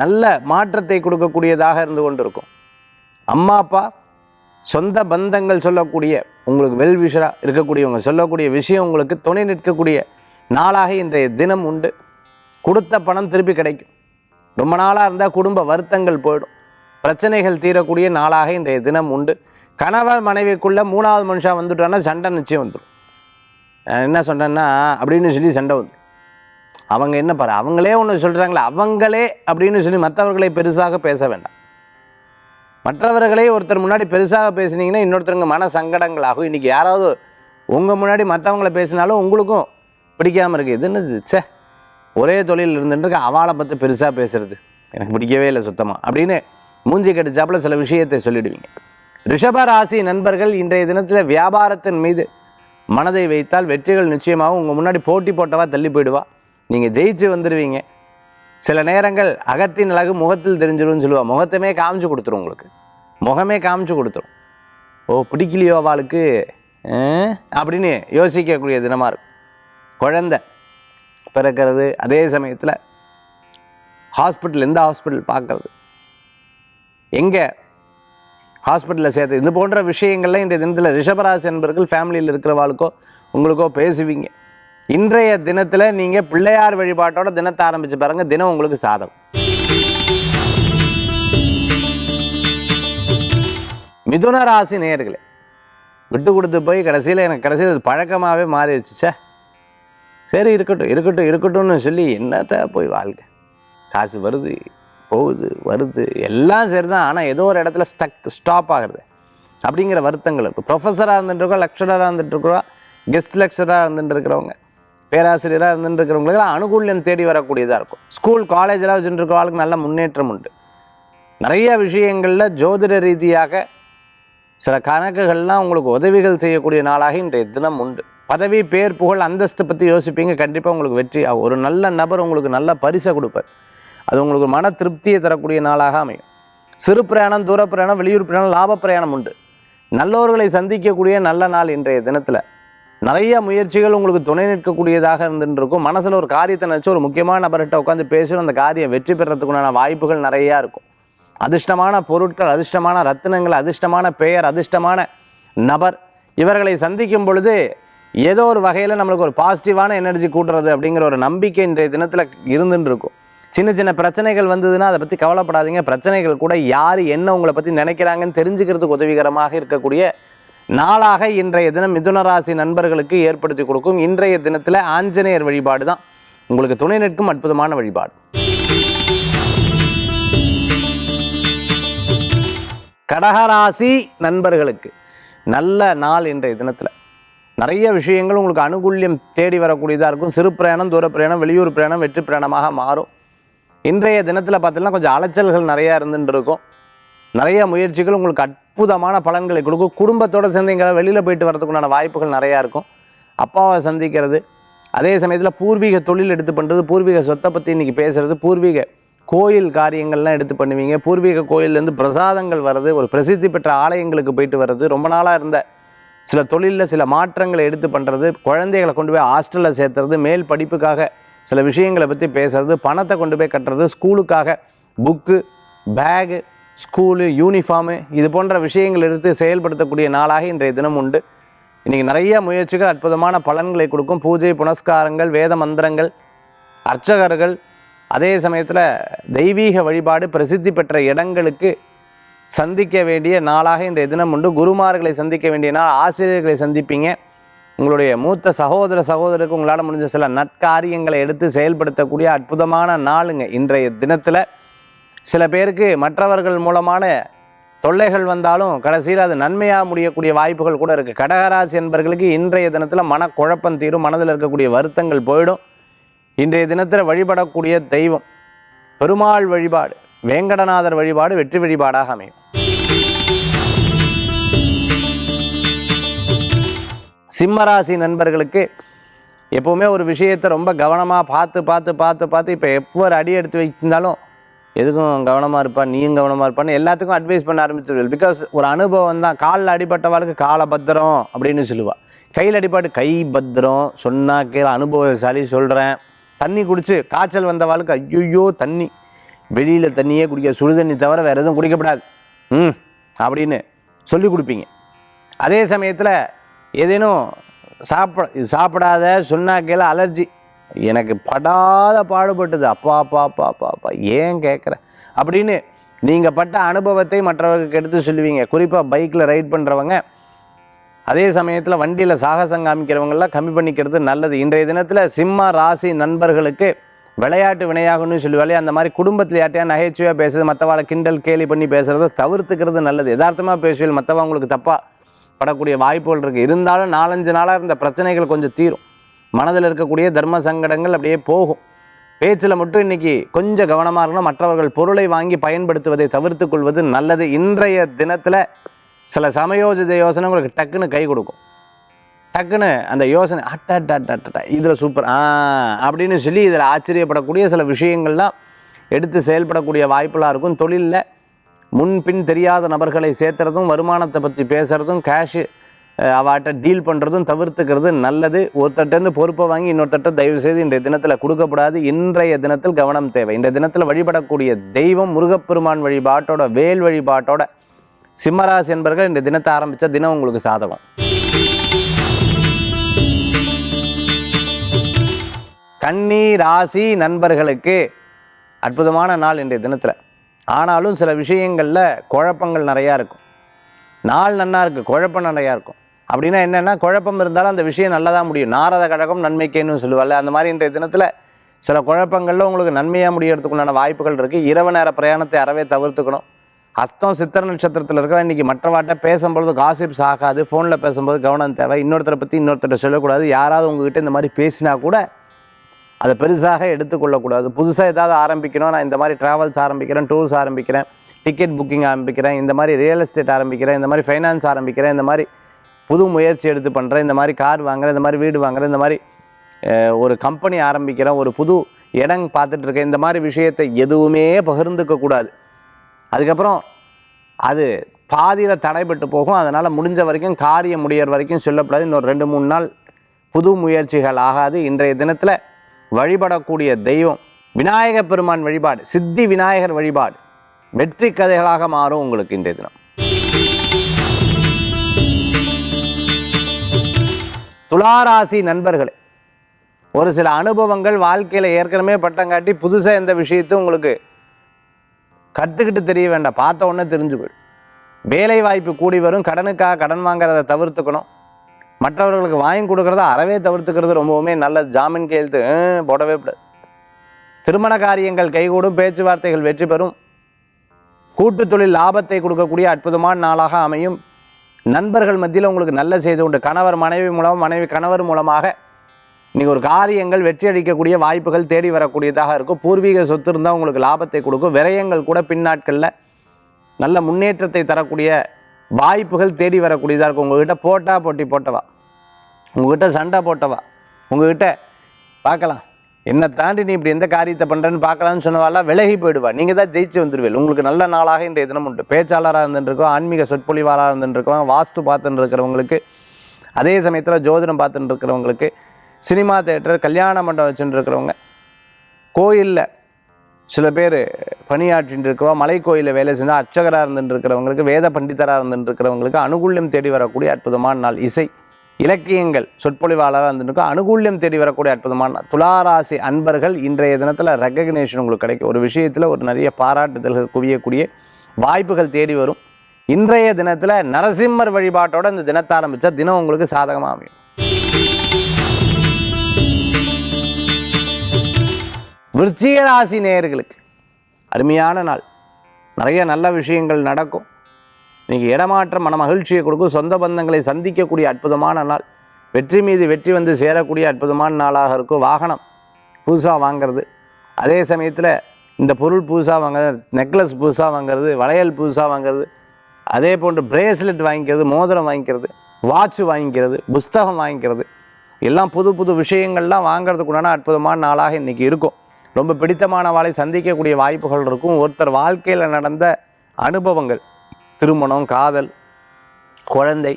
நல்ல மாற்றத்தை கொடுக்கக்கூடியதாக இருந்து கொண்டு இருக்கும் அம்மா அப்பா சொந்த பந்தங்கள் சொல்லக்கூடிய உங்களுக்கு வெல்விஷராக இருக்கக்கூடியவங்க சொல்லக்கூடிய விஷயம் உங்களுக்கு துணை நிற்கக்கூடிய நாளாக இன்றைய தினம் உண்டு. கொடுத்த பணம் திருப்பி கிடைக்கும். ரொம்ப நாளாக இருந்தால் குடும்ப வருத்தங்கள் போயிடும். பிரச்சனைகள் தீரக்கூடிய நாளாக இன்றைய தினம் உண்டு. கணவர் மனைவிக்குள்ளே மூணாவது மனுஷன் வந்துட்டான்னா சண்டை நிச்சயம் வந்துடும். நான் என்ன சொன்னேன்னா அப்படின்னு சொல்லி சண்டை வந்து. அவங்க என்ன பாரு அவங்களே ஒன்று சொல்கிறாங்களே அவங்களே அப்படின்னு சொல்லி மற்றவர்களை பெருசாக பேச வேண்டாம். மற்றவர்களே ஒருத்தர் முன்னாடி பெருசாக பேசுனீங்கன்னா இன்னொருத்தருங்க மன சங்கடங்கள் ஆகும். இன்றைக்கி யாராவது உங்கள் முன்னாடி மற்றவங்கள பேசினாலும் உங்களுக்கும் பிடிக்காமல் இருக்குது இது என்னது? ச்சே. ஒரே தொழில் இருந்துட்டு அவளை பற்றி பெருசாக பேசுகிறது எனக்கு பிடிக்கவே இல்லை சுத்தமாக அப்படின்னு மூஞ்சி கடிச்சாப்புல சில விஷயத்தை சொல்லிடுவீங்க. ரிஷப ராசி நண்பர்கள் இன்றைய தினத்தில் வியாபாரத்தின் மீது மனதை வைத்தால் வெற்றிகள் நிச்சயமாகவும் உங்கள் முன்னாடி போட்டி போட்டவா தள்ளி போயிடுவா. நீங்கள் ஜெயிச்சு வந்துடுவீங்க சில நேரங்கள் அகத்தின் அழகு முகத்தில் தெரிஞ்சிடும்னு சொல்லுவா. முகத்தமே காமிச்சு கொடுத்துரும் உங்களுக்கு. முகமே காமிச்சு கொடுத்துரும். ஓ பிடிக்கலையோ அவளுக்கு? அப்படின்னு யோசிக்கக்கூடிய தினமாக இருக்கும். குழந்தை பிறக்கிறது அதே சமயத்தில் ஹாஸ்பிட்டல் எந்த ஹாஸ்பிட்டல் பார்க்கறது? எங்கே ஹாஸ்பிட்டலில் சேர்த்து இது போன்ற விஷயங்கள்லாம் இந்த தினத்தில் ரிஷபராசி என்பர்கள் ஃபேமிலியில் இருக்கிறவாளுக்கோ உங்களுக்கோ பேசுவீங்க. இன்றைய தினத்தில் நீங்கள் பிள்ளையார் வழிபாட்டோட தினத்தை ஆரம்பித்து பாருங்கள் தினம் உங்களுக்கு சாதம். மிதுன ராசி நேயர்களே விட்டு கொடுத்து போய் கடைசியில் எனக்கு கடைசியில் அது பழக்கமாகவே மாறிடுச்சு சார் சரி இருக்கட்டும் இருக்கட்டும் இருக்கட்டும்னு சொல்லி என்னத்த போய் வாழ்க்கை. காசு வருது போகுது வருது எல்லாம் சரி தான் ஆனால் ஏதோ ஒரு இடத்துல ஸ்டக் ஸ்டாப் ஆகுறது. அப்படிங்கிற வருத்தங்கள் இருக்குது ப்ரொஃபஸராக இருந்துட்டுருக்கோம் லெக்சராக இருந்துட்டுருக்குறோம் கெஸ்ட் லெக்சராக இருந்துட்டு இருக்கிறவங்க பேராசிரியராக இருந்துட்டு இருக்கிறவங்களுக்கு அனுகூல்யம் தேடி வரக்கூடியதாக இருக்கும். ஸ்கூல் காலேஜெலாம் வச்சுட்டு ஆளுக்கு நல்ல முன்னேற்றம் உண்டு. நிறைய விஷயங்களில் ஜோதிட ரீதியாக சில கணக்குகள்லாம் உங்களுக்கு உதவிகள் செய்யக்கூடிய நாளாக இன்றைய தினம் உண்டு. பதவி பேர் புகழ் அந்தஸ்து பற்றி யோசிப்பீங்க. கண்டிப்பாக உங்களுக்கு வெற்றி ஆகும். ஒரு நல்ல நபர் உங்களுக்கு நல்ல பரிசை கொடுப்பார். அது உங்களுக்கு மன திருப்தியை தரக்கூடிய நாளாக அமையும். சிறு பிரயாணம் தூர பிரயாணம் வெளியூர் பிரயாணம் லாப பிரயாணம் உண்டு. நல்லவர்களை சந்திக்கக்கூடிய நல்ல நாள் இன்றைய தினத்தில். நிறைய முயற்சிகள் உங்களுக்கு துணை நிற்கக்கூடியதாக இருந்துருக்கும். மனசில் ஒரு காரியத்தை நினச்சி ஒரு முக்கியமான நபர்கிட்ட உட்காந்து பேசணும் அந்த காரியம் வெற்றி பெறத்துக்குண்டான வாய்ப்புகள் நிறையா இருக்கும். அதிர்ஷ்டமான பொருட்கள் அதிர்ஷ்டமான ரத்தினங்கள் அதிர்ஷ்டமான பெயர் அதிர்ஷ்டமான நபர். இவர்களை சந்திக்கும் பொழுது ஏதோ ஒரு வகையில் நம்மளுக்கு ஒரு பாசிட்டிவான எனர்ஜி கூட்டுறது அப்படிங்கிற ஒரு நம்பிக்கை இன்றைய தினத்தில் இருந்துட்டு இருக்கும் சின்ன சின்ன பிரச்சனைகள் வந்ததுன்னா அதை பற்றி கவலைப்படாதீங்க. பிரச்சனைகள் கூட யார் என்ன உங்களை பற்றி நினைக்கிறாங்கன்னு தெரிஞ்சுக்கிறதுக்கு உதவிகரமாக இருக்கக்கூடிய நாளாக இன்றைய தினம் மிதுனராசி நண்பர்களுக்கு ஏற்படுத்தி கொடுக்கும் இன்றைய தினத்தில் ஆஞ்சநேயர் வழிபாடு தான் உங்களுக்கு துணை நிற்கும் அற்புதமான வழிபாடு. கடகராசி நண்பர்களுக்கு நல்ல நாள் இன்றைய தினத்தில். நிறைய விஷயங்கள் உங்களுக்கு அனுகூல்யம் தேடி வரக்கூடியதாக இருக்கும். சிறு பிரயாணம் தூர பிரயாணம் வெளியூர் பிரயாணம் வெற்றி பிரயாணமாக மாறும். இன்றைய தினத்தில் பார்த்தீங்கன்னா கொஞ்சம் அலைச்சல்கள் நிறையா இருந்துட்டு இருக்கும். நிறைய முயற்சிகள் உங்களுக்கு அற்புதமான பலன்களை கொடுக்கும். குடும்பத்தோடு சேர்ந்து எங்கேயாவது வெளியில் போயிட்டு வரதுக்குண்டான வாய்ப்புகள் நிறையா இருக்கும். அப்பாவை சந்திக்கிறது. அதே சமயத்தில் பூர்வீக தொழில் எடுத்து பண்ணுறது பூர்வீக சொத்தை பற்றி இன்றைக்கி பேசுகிறது பூர்வீக கோயில் காரியங்கள்லாம் எடுத்து பண்ணுவீங்க. பூர்வீக கோயில்லேருந்து பிரசாதங்கள் வர்றது ஒரு பிரசித்தி பெற்ற ஆலயங்களுக்கு போயிட்டு வர்றது ரொம்ப நாளாக இருந்த சில தொழிலில் சில மாற்றங்களை எடுத்து பண்ணுறது குழந்தைகளை கொண்டு போய் ஹாஸ்டலில் சேர்த்துறது மேல் படிப்புக்காக சில விஷயங்களை பற்றி பேசுறது பணத்தை கொண்டு போய் கட்டுறது ஸ்கூலுக்காக புக்கு பேகு ஸ்கூலு யூனிஃபார்மு இது போன்ற விஷயங்கள் எடுத்து செயல்படுத்தக்கூடிய நாளாக இன்றைய தினம் உண்டு. இன்றைக்கி நிறைய முயற்சிகள் அற்புதமான பலன்களை கொடுக்கும். பூஜை புனஸ்காரங்கள் வேத மந்திரங்கள் அர்ச்சகர்கள் அதே சமயத்தில் தெய்வீக வழிபாடு பிரசித்தி பெற்ற இடங்களுக்கு சந்திக்க வேண்டிய நாளாக இன்றைய தினம் உண்டு. குருமார்களை சந்திக்க வேண்டிய நாள் ஆசிரியர்களை சந்திப்பீங்க. உங்களுடைய மூத்த சகோதர சகோதரருக்கு உங்களால் முடிஞ்ச சில நற்காரியங்களை எடுத்து செயல்படுத்தக்கூடிய அற்புதமான நாளுங்க இன்றைய தினத்தில். சில பேருக்கு மற்றவர்கள் மூலமான தொல்லைகள் வந்தாலும் கடைசியில் அது நன்மையாக முடியக்கூடிய வாய்ப்புகள் கூட இருக்குது கடகராசி என்பர்களுக்கு இன்றைய தினத்தில் மனக்குழப்பம் தீரும் மனதில் இருக்கக்கூடிய வருத்தங்கள் போயிடும். இன்றைய தினத்தில் வழிபடக்கூடிய தெய்வம் பெருமாள் வழிபாடு வேங்கடநாதர் வழிபாடு வெற்றி வழிபாடாக அமையும். சிம்மராசி நண்பர்களுக்கு எப்போவுமே ஒரு விஷயத்தை ரொம்ப கவனமாக பார்த்து பார்த்து பார்த்து பார்த்து இப்போ எப்போ ஒரு அடி எடுத்து வச்சிருந்தாலும் எதுக்கும் கவனமாக இருப்பான் நீயும் கவனமாக இருப்பான்னு எல்லாத்துக்கும் அட்வைஸ் பண்ண ஆரம்பிச்சிருவீர்கள் பிகாஸ் ஒரு அனுபவம் தான். காலில் அடிபட்டவாளுக்கு காலை பத்திரம் அப்படின்னு சொல்லுவாள் கையில் அடிபாட்டு கை பத்திரம் சொன்னா கீழே அனுபவசாலி சொல்கிறேன் தண்ணி குடிச்சு காய்ச்சல் வந்தவாளுக்கு ஐயோ தண்ணி. வெளியில் தண்ணியே குடிக்க சுடு தண்ணி தவிர வேறு எதுவும் குடிக்கப்படாது. ம் அப்படின்னு சொல்லி கொடுப்பீங்க. அதே சமயத்தில் ஏதேனும் சாப்பிட இது சாப்பிடாத சொன்னாக்கையில் அலர்ஜி. எனக்கு படாத பாடுபட்டது. அப்பா அப்பா அப்பா அப்பா அப்பா ஏன் கேட்குற அப்படின்னு நீங்கள் பட்ட அனுபவத்தை மற்றவர்களுக்கு எடுத்து சொல்லுவீங்க. குறிப்பாக பைக்கில் ரைட் பண்ணுறவங்க அதே சமயத்தில் வண்டியில் சாகசம் காமிக்கிறவங்கெல்லாம் கம்மி பண்ணிக்கிறது நல்லது. இன்றைய தினத்தில் சிம்ம ராசி நண்பர்களுக்கு விளையாட்டு வினையாகணும்னு சொல்லுவாலே அந்த மாதிரி குடும்பத்தில் யார்ட்டையா நகைச்சுவையாக பேசுறது மற்றவாளை கிண்டல் கேலி பண்ணி பேசுகிறத தவிர்த்துக்கிறது நல்லது. யதார்த்தமாக பேசுவீள் மற்றவா உங்களுக்கு தப்பாக படக்கூடிய வாய்ப்புகள் இருக்குது இருந்தாலும் நாலஞ்சு நாளாக இருந்த பிரச்சனைகள் கொஞ்சம் தீரும். மனதில் இருக்கக்கூடிய தர்ம சங்கடங்கள் அப்படியே போகும். பேச்சில் மட்டும் இன்னைக்கு கொஞ்சம் கவனமாக இருக்கணும். மற்றவர்கள் பொருளை வாங்கி பயன்படுத்துவதை தவிர்த்துக் கொள்வது நல்லது. இன்றைய தினத்தில் சில சமயோஜித யோசனை உங்களுக்கு டக்குன்னு கை கொடுக்கும். டக்குன்னு அந்த யோசனை அட்ட அட்ட அட்ட அட்ட இதில் சூப்பர் ஆ அப்படின்னு சொல்லி இதில் ஆச்சரியப்படக்கூடிய சில விஷயங்கள்லாம் எடுத்து செயல்படக்கூடிய வாய்ப்புலாம் இருக்கும். தொழிலில் முன்பின் தெரியாத நபர்களை சேர்த்துறதும் வருமானத்தை பற்றி பேசுகிறதும் கேஷு அவாட்ட டீல் பண்ணுறதும் தவிர்த்துக்கிறது நல்லது. ஒருத்தட்டேருந்து பொறுப்பை வாங்கி இன்னொருத்தட்ட தயவு செய்து இன்றைய தினத்தில் கொடுக்கப்படாது. இன்றைய தினத்தில் கவனம் தேவை. இந்த தினத்தில் வழிபடக்கூடிய தெய்வம் முருகப்பெருமான் வழிபாட்டோட வேல் வழிபாட்டோட சிம்மராசி என்பர்கள் இந்த தினத்தை ஆரம்பித்த தினம் உங்களுக்கு சாதகம். கன்னி ராசி நண்பர்களுக்கு அற்புதமான நாள் இன்றைய தினத்தில். ஆனாலும் சில விஷயங்களில் குழப்பங்கள் நிறையா இருக்கும். நாள் நன்னா இருக்குது குழப்பம் நிறையா இருக்கும். அப்படின்னா என்னென்னா குழப்பம் இருந்தாலும் அந்த விஷயம் நல்லதாக முடியும். நாரத கழகம் நன்மைக்கேன்னு சொல்லுவாள் அந்த மாதிரி இன்றைய தினத்தில் சில குழப்பங்களில் உங்களுக்கு நன்மையாக முடியறதுக்குண்டான வாய்ப்புகள் இருக்குது இரவு நேர பிரயாணத்தை அறவே தவிர்த்துக்கணும். அஸ்தம் சித்திர நட்சத்திரத்தில் இருக்கிற இன்றைக்கி மற்றவாட்ட பேசும்பொழுது காசிப்ஸ் ஆகாது ஃபோனில் பேசும்போது கவனம் தேவை. இன்னொருத்தரை பற்றி இன்னொருத்தர் சொல்லக்கூடாது. யாராவது உங்ககிட்ட இந்த மாதிரி பேசினா கூட அதை பெருசாக எடுத்துக்கொள்ளக்கூடாது. புதுசாக ஏதாவது ஆரம்பிக்கணும். நான் இந்த மாதிரி ட்ராவல்ஸ் ஆரம்பிக்கிறேன் டூர்ஸ் ஆரம்பிக்கிறேன் டிக்கெட் புக்கிங் ஆரம்பிக்கிறேன் இந்த மாதிரி ரியல் எஸ்டேட் ஆரம்பிக்கிறேன் இந்த மாதிரி ஃபைனான்ஸ் ஆரம்பிக்கிறேன் இந்த மாதிரி புது முயற்சி எடுத்து பண்ணுறேன் இந்த மாதிரி கார் வாங்குறேன் இந்த மாதிரி வீடு வாங்குகிறேன் இந்த மாதிரி ஒரு கம்பெனி ஆரம்பிக்கிறேன் ஒரு புது இடம் பார்த்துட்ருக்கேன் இந்த மாதிரி விஷயத்தை எதுவுமே பகிர்ந்துக்கக்கூடாது. அதுக்கப்புறம் அது பாதியில் தடைபட்டு போகும். அதனால் முடிஞ்ச வரைக்கும் காரியம் முடியற வரைக்கும் சொல்லப்படாது. இன்னொரு ரெண்டு மூணு நாள் புது முயற்சிகள் ஆகாது. இன்றைய தினத்தில் வழிபடக்கூடிய தெய்வம் விநாயக பெருமான் வழிபாடு சித்தி விநாயகர் வழிபாடு வெற்றி கதைகளாக மாறும் உங்களுக்கு இன்றைய தினம். துளாராசி நண்பர்களே ஒரு சில அனுபவங்கள் வாழ்க்கையில் ஏற்கனவே பட்டங்காட்டி புதுசாக எந்த விஷயத்தையும் உங்களுக்கு கற்றுக்கிட்டு தெரிய வேண்டாம். பார்த்த உடனே தெரிஞ்சுக்கொள் வேலை வாய்ப்பு கூடி வரும். கடனுக்காக கடன் வாங்குறதை தவிர்த்துக்கணும். மற்றவர்களுக்கு வாங்கி கொடுக்குறத அறவே தவிர்த்துக்கிறது ரொம்பவுமே நல்லது. ஜாமீன் கையெழுத்து போடவே கூடாது திருமண காரியங்கள் கைகூடும். பேச்சுவார்த்தைகள் வெற்றி பெறும். கூட்டு தொழில் லாபத்தை கொடுக்கக்கூடிய அற்புதமான நாளாக அமையும். நண்பர்கள் மத்தியில் உங்களுக்கு நல்ல செய்தி உண்டு. கணவர் மனைவி மூலம் மனைவி கணவர் மூலமாக இன்றைக்கி ஒரு காரியங்கள் வெற்றி அளிக்கக்கூடிய வாய்ப்புகள் தேடி வரக்கூடியதாக இருக்கும். பூர்வீக சொத்து இருந்தால் உங்களுக்கு லாபத்தை கொடுக்கும். விரயங்கள் கூட பின்னாட்களில் நல்ல முன்னேற்றத்தை தரக்கூடிய வாய்ப்புகள் தேடி வரக்கூடியதாக இருக்கும். உங்ககிட்ட போட்டா போட்டி போட்டவா? உங்ககிட்ட சண்டை போட்டவா? உங்ககிட்ட பார்க்கலாம். என்னை தாண்டி நீ இப்படி எந்த காரியத்தை பண்ணுறேன்னு பார்க்கலான்னு சொன்னவாலாம் விலகி போயிடுவா. நீங்கள் தான் ஜெயிச்சு வந்துடுவீள் உங்களுக்கு நல்ல நாளாக இன்றைய தினம் உண்டு. பேச்சாளராக இருந்துருக்கோம் ஆன்மீக சொற்பொழிவாளராக இருந்துருக்கோம் வாஸ்து பார்த்துட்டு இருக்கிறவங்களுக்கு அதே சமயத்தில் ஜோதிடம் பார்த்துட்டு இருக்கிறவங்களுக்கு சினிமா தேட்டர் கல்யாண மண்டபம் வச்சுட்டு இருக்கிறவங்க கோயிலில் சில பேர் பணியாற்றின்னு இருக்கவா மலை கோயிலில் வேலை செஞ்சால் அர்ச்சகராக இருந்துட்டு இருக்கிறவங்களுக்கு வேத பண்டிதராக இருந்துட்டு இருக்கிறவங்களுக்கு அனுகூல்யம் தேடி வரக்கூடிய அற்புதமான நாள் இசை. இலக்கியங்கள் சொற்பொழிவாளராக இருந்துருக்கோம் அனுகூல்யம் தேடி வரக்கூடிய அற்புதமான துளாராசி அன்பர்கள் இன்றைய தினத்தில் ரெக்கக்னேஷன் உங்களுக்கு கிடைக்கும். ஒரு விஷயத்தில் ஒரு நிறைய பாராட்டுதல்கள் குவியக்கூடிய வாய்ப்புகள் தேடி வரும். இன்றைய தினத்தில் நரசிம்மர் வழிபாட்டோடு இந்த தினத்தை ஆரம்பித்தா தினம் உங்களுக்கு சாதகமாக அமையும். விருச்சிக ராசி நேயர்களுக்கு அருமையான நாள். நிறைய நல்ல விஷயங்கள் நடக்கும். நீங்கள் இடமாற்றம் மன மகிழ்ச்சியை கொடுக்கும். சொந்த பந்தங்களை சந்திக்கக்கூடிய அற்புதமான நாள். வெற்றி மீது வெற்றி வந்து சேரக்கூடிய அற்புதமான நாளாக இருக்கும். வாகனம் புதுசாக வாங்குறது. அதே சமயத்தில் இந்த பொருள் புதுசாக வாங்குறது நெக்லஸ் புதுசாக வாங்குறது வளையல் புதுசாக வாங்குறது. அதே போன்று பிரேஸ்லெட் வாங்கிக்கிறது மோதிரம் வாங்கிக்கிறது வாட்ச் வாங்கிக்கிறது புஸ்தகம் வாங்கிக்கிறது. எல்லாம் புது புது விஷயங்கள்லாம் வாங்கிறதுக்குண்டான அற்புதமான நாளாக இன்றைக்கி இருக்கும். ரொம்ப பிடித்தமானவாளை சந்திக்கக்கூடிய வாய்ப்புகள் இருக்கும். ஒருத்தர் வாழ்க்கையில் நடந்த அனுபவங்கள் திருமணம் காதல் குழந்தை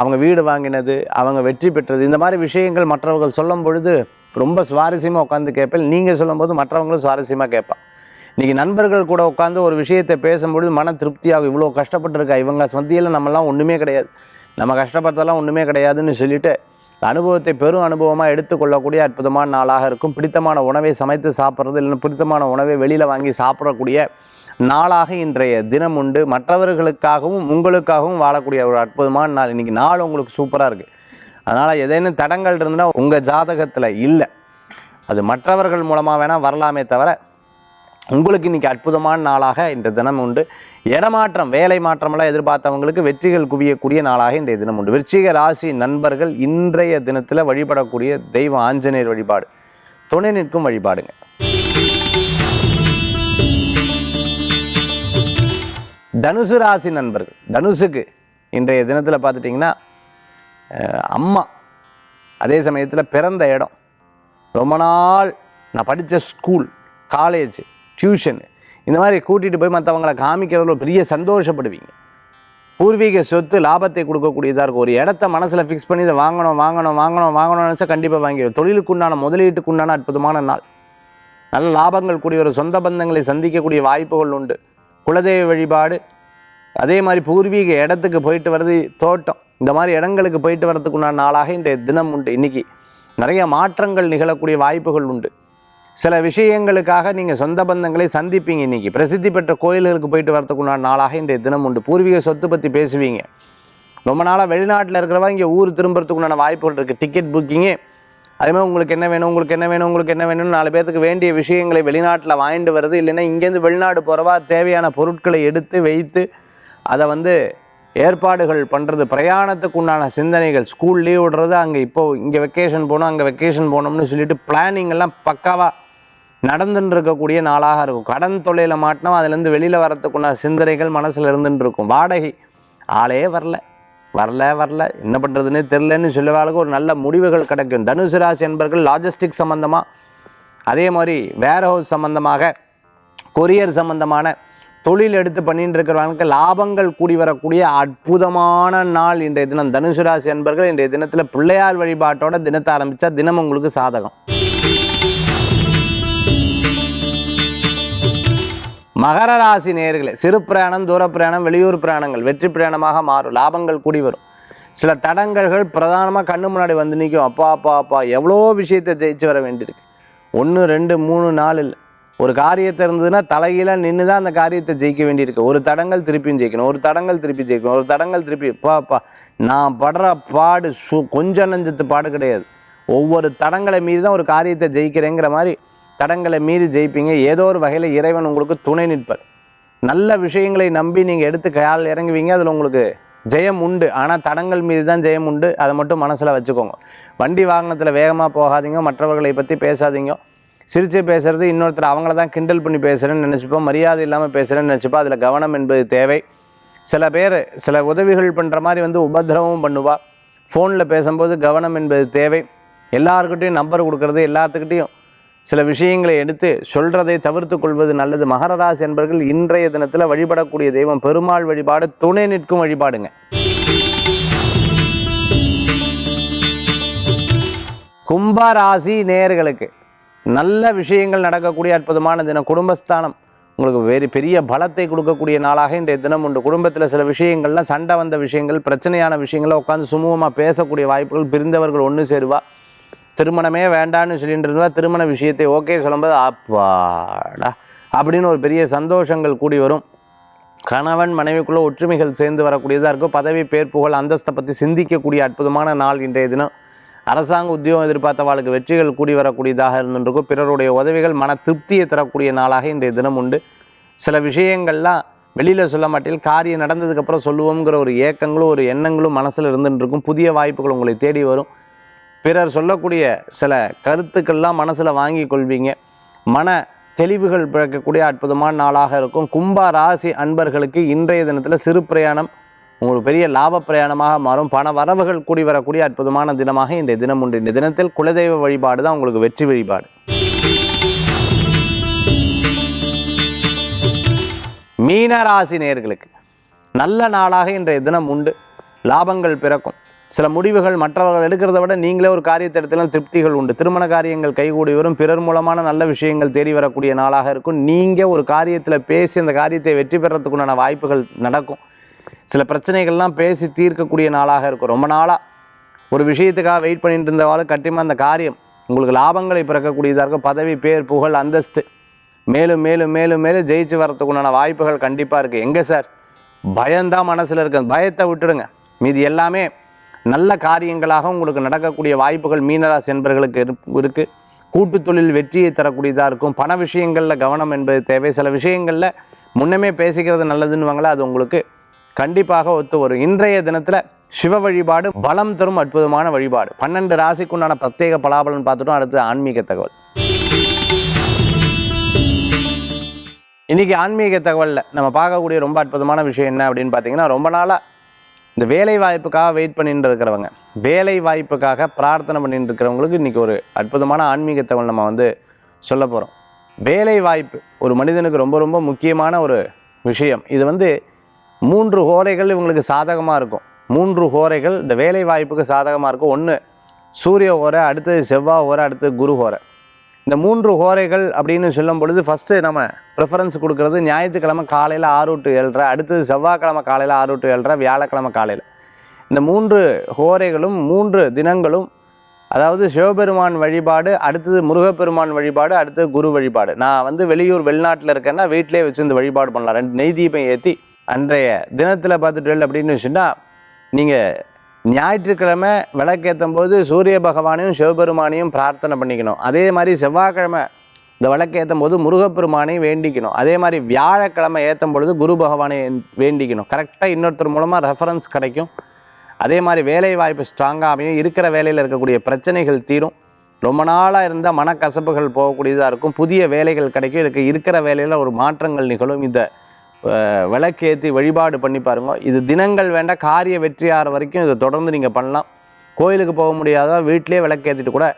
அவங்க வீடு வாங்கினது அவங்க வெற்றி பெற்றது இந்த மாதிரி விஷயங்கள் மற்றவர்கள் சொல்லும் பொழுது ரொம்ப சுவாரஸ்யமாக உட்காந்து கேட்பேன். நீங்கள் சொல்லும்போது மற்றவங்களும் சுவாரஸ்யமாக கேட்பான் இன்றைக்கி நண்பர்கள் கூட உட்காந்து ஒரு விஷயத்தை பேசும்பொழுது மன திருப்தியாகும். இவ்வளோ கஷ்டப்பட்டுருக்கா? இவங்க சந்தியில் நம்மலாம் ஒன்றுமே கிடையாது. நம்ம கஷ்டப்பட்டதெல்லாம் ஒன்றுமே கிடையாதுன்னு சொல்லிவிட்டு அனுபவத்தை பெரும் அனுபவமாக எடுத்துக்கொள்ளக்கூடிய அற்புதமான நாளாக இருக்கும். பிடித்தமான உணவை சமைத்து சாப்பிட்றது இல்லைன்னா பிடித்தமான உணவை வெளியில் வாங்கி சாப்பிடக்கூடிய நாளாக இன்றைய தினம் உண்டு. மற்றவர்களுக்காகவும் உங்களுக்காகவும் வாழக்கூடிய ஒரு அற்புதமான நாள். இன்றைக்கி நாள் உங்களுக்கு சூப்பராக இருக்குது அதனால் ஏதேனும் தடங்கள் இருந்ததுன்னா உங்கள் ஜாதகத்தில் இல்லை. அது மற்றவர்கள் மூலமாக வேணால் வரலாமே தவிர உங்களுக்கு இன்றைக்கி அற்புதமான நாளாக இந்த தினம் உண்டு. இடமாற்றம் வேலை மாற்றமெல்லாம் எதிர்பார்த்தவங்களுக்கு வெற்றிகள் குவியக்கூடிய நாளாக இன்றைய தினம் உண்டு. விருச்சிக ராசி நண்பர்கள் இன்றைய தினத்தில் வழிபடக்கூடிய தெய்வ ஆஞ்சநேயர் வழிபாடு. துணை நிற்கும் வழிபாடுங்க. தனுசு ராசி நண்பர்கள் தனுசுக்கு இன்றைய தினத்தில் பார்த்துட்டிங்கன்னா அம்மா அதே சமயத்தில் பிறந்த இடம். ரொம்ப நாள் நான் படித்த ஸ்கூல் காலேஜ் டியூஷனு இந்த மாதிரி கூட்டிகிட்டு போய் மற்றவங்களை காமிக்கிறதுல பெரிய சந்தோஷப்படுவீங்க. பூர்வீக சொத்து லாபத்தை கொடுக்கக்கூடியதாக இருக்கும். ஒரு இடத்த மனசில் ஃபிக்ஸ் பண்ணி இதை வாங்கணும் வாங்கணும் வாங்கணும் வாங்கணும்னு நினச்சா கண்டிப்பாக வாங்கிடும் தொழிலுக்குண்டான முதலீட்டுக்குண்டான அற்புதமான நாள். நல்ல லாபங்கள் கூடிய ஒரு சொந்த பந்தங்களை சந்திக்கக்கூடிய வாய்ப்புகள் உண்டு. குலதெய்வ வழிபாடு. அதே மாதிரி பூர்வீக இடத்துக்கு போயிட்டு வர்றது தோட்டம். இந்த மாதிரி இடங்களுக்கு போயிட்டு வர்றதுக்குண்டான நாளாக இந்த தினம் உண்டு. இன்னைக்கு நிறைய மாற்றங்கள் நிகழக்கூடிய வாய்ப்புகள் உண்டு. சில விஷயங்களுக்காக நீங்கள் சொந்த பந்தங்களை சந்திப்பீங்க இன்னைக்கு. பிரசித்தி பெற்ற கோயில்களுக்கு போயிட்டு வரத்துக்குண்டான உண்டான நாளாக இன்றைய தினம் உண்டு. பூர்வீக சொத்து பற்றி பேசுவீங்க. ரொம்ப நாளாக வெளிநாட்டில் இருக்கிறவா இங்கே ஊர் திரும்புறதுக்கு உண்டான வாய்ப்புகள் இருக்குது டிக்கெட் புக்கிங்கு அதேமாதிரி உங்களுக்கு என்ன வேணும் உங்களுக்கு என்ன வேணும் உங்களுக்கு என்ன வேணும்னு நாலு பேர்த்துக்கு வேண்டிய விஷயங்களை வெளிநாட்டில் வாங்கிட்டு வருது இல்லைன்னா இங்கேருந்து வெளிநாடு போகிறவா தேவையான பொருட்களை எடுத்து வைத்து அதை வந்து ஏற்பாடுகள் பண்ணுறது பிரயாணத்துக்கு உண்டான சிந்தனைகள் ஸ்கூல் லீவ் விடுறது அங்கே இப்போது இங்கே வெக்கேஷன் போகணும் அங்கே வெக்கேஷன் போகணும்னு சொல்லிட்டு பிளானிங் எல்லாம் பக்காவாக நடந்துட்டு இருக்கக்கூடிய நாளாக இருக்கும். கடன் தொல்லையில் மாட்டினோம் அதுலேருந்து வெளியில் வரத்துக்குள்ள சிந்தனைகள் மனசில் இருந்துட்டு இருக்கும் வாடகை. ஆளே வரல. வரல வரல. என்ன பண்ணுறதுன்னே தெரிலன்னு சொல்லுவாளுக்கு ஒரு நல்ல முடிவுகள் கிடைக்கும். தனுசு ராசி என்பர்கள் லாஜிஸ்டிக் சம்மந்தமாக அதே மாதிரி வேர் ஹவுஸ் சம்மந்தமாக கொரியர் சம்மந்தமான தொழில் எடுத்து பண்ணிட்டு இருக்கிறவங்களுக்கு லாபங்கள் கூடி வரக்கூடிய அற்புதமான நாள் இன்றைய தினம். தனுசு ராசி என்பர்கள் இன்றைய தினத்தில் பிள்ளையார் வழிபாட்டோட தினத்தை ஆரம்பித்தா தினம் உங்களுக்கு சாதகம். மகர ராசி நேர்களை சிறு பிரயாணம் தூர பிரயாணம் வெளியூர் பிரயாணங்கள் வெற்றி பிரயாணமாக மாறும் லாபங்கள் கூடி வரும். சில தடங்கல்கள் பிரதானமாக கண்ணு முன்னாடி வந்து நிற்கும் அப்பா அப்பா அப்பா எவ்வளோ விஷயத்தை ஜெயிச்சு வர வேண்டியிருக்கு. ஒன்று ரெண்டு மூணு நாலு இல்லை. ஒரு காரியத்தை இருந்ததுன்னா தலைகீழாக நின்று தான் அந்த காரியத்தை ஜெயிக்க வேண்டியிருக்கு. ஒரு தடங்கள் திருப்பியும் ஜெயிக்கணும் ஒரு தடங்கள் திருப்பி ஜெயிக்கணும் ஒரு தடங்கள் திருப்பி அப்பா நான் படுற பாடு சு கொஞ்சம் நஞ்சத்து பாடு கிடையாது. ஒவ்வொரு தடங்களை மீறி தான் ஒரு காரியத்தை ஜெயிக்கிறேங்கிற மாதிரி தடங்களை மீறி ஜெயிப்பீங்க. ஏதோ ஒரு வகையில் இறைவன் உங்களுக்கு துணை நிற்பார். நல்ல விஷயங்களை நம்பி நீங்கள் எடுத்து கையால் இறங்குவீங்க. அதில் உங்களுக்கு ஜெயம் உண்டு. ஆனால் தடங்கள் மீது தான் ஜெயம் உண்டு. அதை மட்டும் மனசில் வச்சுக்கோங்க. வண்டி வாகனத்தில் வேகமாக போகாதீங்க. மற்றவர்களை பற்றி பேசாதீங்க. சிரித்து பேசுகிறது இன்னொருத்தர் அவங்கள தான் கிண்டல் பண்ணி பேசுகிறேன்னு நினச்சிப்போம். மரியாதை இல்லாமல் பேசுகிறேன்னு நினச்சிப்போம். அதில் கவனம் என்பது தேவை. சில பேர் சில உதவிகள் பண்ணுற மாதிரி வந்து உபதிரவமும் பண்ணுவாள் ஃபோனில் பேசும்போது கவனம் என்பது தேவை. எல்லாருக்கிட்டையும் நம்பர் கொடுக்கறது எல்லாத்துக்கிட்டேயும் சில விஷயங்களை எடுத்து சொல்றதை தவிர்த்து கொள்வது நல்லது. மகரராசி என்பர்கள் இன்றைய தினத்தில் வழிபடக்கூடிய தெய்வம். பெருமாள் வழிபாடு துணை நிற்கும் வழிபாடுங்க. கும்பராசி நேயர்களுக்கு நல்ல விஷயங்கள் நடக்கக்கூடிய அற்புதமான தினம். குடும்பஸ்தானம் உங்களுக்கு வேறு பெரிய பலத்தை கொடுக்கக்கூடிய நாளாக இன்றைய தினம் உண்டு. குடும்பத்தில் சில விஷயங்கள்லாம் சண்டை வந்த விஷயங்கள் பிரச்சனையான விஷயங்களை உட்காந்து சுமூகமாக பேசக்கூடிய வாய்ப்புகள் பிரிந்தவர்கள் ஒன்று சேருவா. திருமணமே வேண்டான்னு சொல்லிட்டு இருந்தால் திருமண விஷயத்தை ஓகே சொல்லும்போது அப்பாடா அப்படின்னு ஒரு பெரிய சந்தோஷங்கள் கூடி வரும். கணவன் மனைவிக்குள்ளே ஒற்றுமைகள் சேர்ந்து வரக்கூடியதாக இருக்கும். பதவி பேர் புகழ் அந்தஸ்தை பற்றி சிந்திக்கக்கூடிய அற்புதமான நாள் இன்றைய தினம். அரசாங்க உத்தியோகம் எதிர்பார்த்தவாளுக்கு வெற்றிகள் கூடி வரக்கூடியதாக இருந்துருக்கும். பிறருடைய உதவிகள் மன திருப்தியை தரக்கூடிய நாளாக இன்றைய தினம் உண்டு. சில விஷயங்கள்லாம் வெளியில் சொல்ல மாட்டேன். காரியம் நடந்ததுக்கப்புறம் சொல்லுவோங்கிற ஒரு ஏக்கங்களும் ஒரு எண்ணங்களும் மனசில் இருந்துகிட்டு இருக்கும் புதிய வாய்ப்புகள் உங்களை தேடி வரும். பிறர் சொல்லக்கூடிய சில கருத்துக்கள்லாம் மனசில் வாங்கி கொள்வீங்க. மன தெளிவுகள் பிறக்கக்கூடிய அற்புதமான நாளாக இருக்கும். கும்ப ராசி அன்பர்களுக்கு இன்றைய தினத்தில் சிறு பிரயாணம் உங்களுக்கு பெரிய லாப பிரயாணமாக மாறும். பண வரவுகள் கூடி வரக்கூடிய அற்புதமான தினமாக இந்த தினம் உண்டு. இந்த தினத்தில் குலதெய்வ வழிபாடு தான் உங்களுக்கு வெற்றி வழிபாடு. மீன ராசி நேயர்களுக்கு நல்ல நாளாக இன்றைய தினம் உண்டு. லாபங்கள் பிறக்கும். சில முடிவுகள் மற்றவர்கள் எடுக்கிறத விட நீங்களே ஒரு காரியத்தை எடுத்தாலும் திருப்திகள் உண்டு. திருமண காரியங்கள் கைகூடி வரும். பிறர் மூலமான நல்ல விஷயங்கள் தேடி வரக்கூடிய நாளாக இருக்கும். நீங்கள் ஒரு காரியத்தில் பேசி அந்த காரியத்தை வெற்றி பெறத்துக்குண்டான வாய்ப்புகள் நடக்கும். சில பிரச்சனைகள்லாம் பேசி தீர்க்கக்கூடிய நாளாக இருக்கும். ரொம்ப நாளாக ஒரு விஷயத்துக்காக வெயிட் பண்ணிட்டு இருந்தவாலும் கட்டியமாக அந்த காரியம் உங்களுக்கு லாபங்களை பிறக்கக்கூடியதாக இருக்கும். பதவி பேர் புகழ் அந்தஸ்து. மேலும் மேலும் மேலும் மேலும் ஜெயிச்சு வரத்துக்குண்டான வாய்ப்புகள் கண்டிப்பாக இருக்குது எங்கே சார்? பயம்தான் மனசில் இருக்கு. பயத்தை விட்டுடுங்க. மீதி எல்லாமே நல்ல காரியங்களாக உங்களுக்கு நடக்கக்கூடிய வாய்ப்புகள் மீனராசி என்பர்களுக்கு இருக்குது கூட்டு தொழில் வெற்றியை தரக்கூடியதாக இருக்கும். பண விஷயங்களில் கவனம் என்பது தேவை. சில விஷயங்களில் முன்னமே பேசிக்கிறது நல்லதுன்னுவாங்களே அது உங்களுக்கு கண்டிப்பாக ஒத்து வரும். இன்றைய தினத்தில் சிவ வழிபாடு பலம் தரும் அற்புதமான வழிபாடு. பன்னெண்டு ராசிக்குண்டான பிரத்யேக பலாபலன் பார்த்துட்டோம். அடுத்து ஆன்மீக தகவல். இன்னைக்கு ஆன்மீக தகவலில் நம்ம பார்க்கக்கூடிய ரொம்ப அற்புதமான விஷயம் என்ன அப்படின்னு பார்த்தீங்கன்னா ரொம்ப நாளாக இந்த வேலை வாய்ப்புக்காக வெயிட் பண்ணிட்டு இருக்கிறவங்க வேலை வாய்ப்புக்காக பிரார்த்தனை பண்ணிட்டு இருக்கிறவங்களுக்கு இன்றைக்கி ஒரு அற்புதமான ஆன்மீக தகவல் நம்ம வந்து சொல்ல போகிறோம் வேலை வாய்ப்பு ஒரு மனிதனுக்கு ரொம்ப ரொம்ப முக்கியமான ஒரு விஷயம். இது வந்து மூன்று ஹோரைகள் இவங்களுக்கு சாதகமாக இருக்கும். மூன்று ஹோரைகள் இந்த வேலை வாய்ப்புக்கு சாதகமாக இருக்கும். ஒன்று சூரிய ஹோரை அடுத்தது செவ்வாய் ஹோரை அடுத்தது குரு ஹோரை இந்த மூன்று ஹோரைகள் அப்படின்னு சொல்லும் பொழுது ஃபஸ்ட்டு நம்ம ப்ரிஃபரன்ஸ் கொடுக்கறது ஞாயிற்றுக்கிழமை காலையில் ஆறு டு ஏழரை அடுத்தது செவ்வாய்க்கிழமை காலையில் ஆறு டு ஏழரை வியாழக்கிழமை காலையில். இந்த மூன்று ஹோரைகளும் மூன்று தினங்களும் அதாவது சிவபெருமான் வழிபாடு அடுத்தது முருகப்பெருமான் வழிபாடு அடுத்தது குரு வழிபாடு. நான் வந்து வெளியூர் வெளிநாட்டில் இருக்கேன்னா வீட்டிலே வச்சு இந்த வழிபாடு பண்ணலாம். ரெண்டு நெய் தீபம் ஏற்றி அன்றைய தினத்தில் பார்த்துட்டு அப்படின்னு வச்சுன்னா நீங்கள் ஞாயிற்றுக்கிழமை விளக்கேற்றும் போது சூரிய பகவானையும் சிவபெருமானையும் பிரார்த்தனை பண்ணிக்கணும். அதே மாதிரி செவ்வாய்க்கிழமை இந்த விளக்கேற்றும் போது முருகப்பெருமானையும் வேண்டிக்கணும். அதே மாதிரி வியாழக்கிழமை ஏற்றும் பொழுது குரு பகவானை வேண்டிக்கணும். கரெக்டாக இன்னொருத்தர் மூலமாக ரெஃபரன்ஸ் கிடைக்கும். அதே மாதிரி வேலை வாய்ப்பு ஸ்ட்ராங்காக அமையும். இருக்கிற வேலையில் இருக்கக்கூடிய பிரச்சனைகள் தீரும். ரொம்ப நாளாக இருந்தால் மனக்கசப்புகள் போகக்கூடியதாக இருக்கும். புதிய வேலைகள் கிடைக்கும். இதுக்கு இருக்கிற வேலையில் ஒரு மாற்றங்கள் நிகழும். இந்த விளக்கேற்றி வழிபாடு பண்ணி பாருங்க. இது தினங்கள் வேண்டாம் காரிய வெற்றியாகிற வரைக்கும் இதை தொடர்ந்து நீங்கள் பண்ணலாம். கோயிலுக்கு போக முடியாத வீட்டிலே விளக்கேற்றிட்டு கூட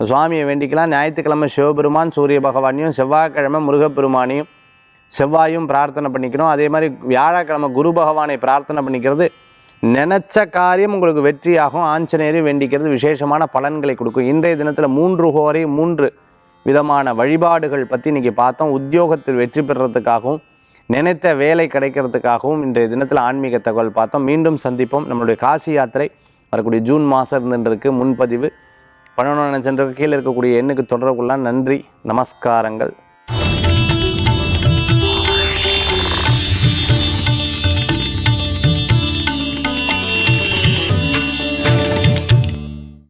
சுவாமியை வேண்டிக்கலாம். ஞாயிற்றுக்கிழமை சிவபெருமான் சூரிய பகவானையும் செவ்வாய்க்கிழமை முருகப்பெருமானையும் செவ்வாயும் பிரார்த்தனை பண்ணிக்கணும். அதே மாதிரி வியாழக்கிழமை குரு பகவானை பிரார்த்தனை பண்ணிக்கிறது நினச்ச காரியம் உங்களுக்கு வெற்றியாகும். ஆஞ்சநேயரையும் வேண்டிக்கிறது விசேஷமான பலன்களை கொடுக்கும். இன்றைய தினத்தில் மூன்று ஹோரை மூன்று விதமான வழிபாடுகள் பற்றி இன்றைக்கி பார்த்தோம். உத்தியோகத்தில் வெற்றி பெறுறதுக்காகவும் நினைத்த வேலை கிடைக்கிறதுக்காகவும் இன்றைய தினத்தில் ஆன்மீக தகவல் பார்த்தோம். மீண்டும் சந்திப்போம். நம்மளுடைய காசி யாத்திரை வரக்கூடிய ஜூன் மாதம் இருந்துருக்கு. முன்பதிவு. பண்ணணும்னு நினச்சிட்டு கீழே இருக்கக்கூடிய எண்ணுக்கு தொடர்பு நன்றி. நமஸ்காரங்கள்.